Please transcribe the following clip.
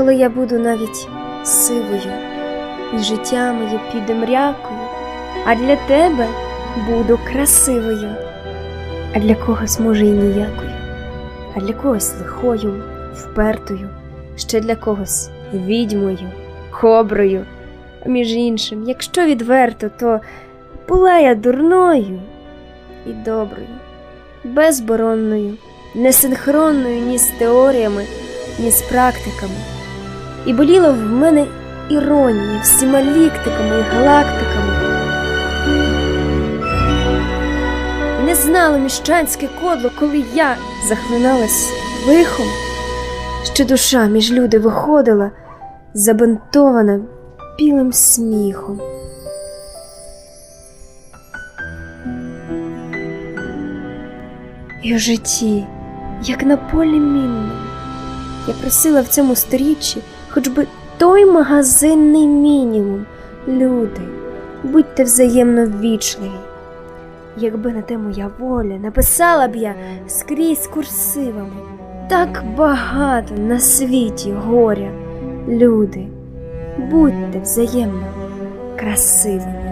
коли я буду навіть сивою, і життя моє піде мрякою, а для тебе буду красивою, а для когось, може, і ніякою, а для когось лихою, впертою, ще для когось відьмою, хоброю. А між іншим, якщо відверто, то була я дурною і доброю, безборонною, несинхронною ні з теоріями, ні з практиками. І боліла в мене іронія всіма ліктиками і галактиками. Не знало міщанське кодло, коли я захлиналась лихом, що душа між люди виходила, забинтована білим сміхом. І в житті, як на полі мінному, я просила в цьому сторіччі хоч би той магазинний мінімум. Люди, будьте взаємно ввічливі. Якби на те моя воля, написала б я скрізь курсивами. Так багато на світі горя. Люди, будьте взаємно красивими.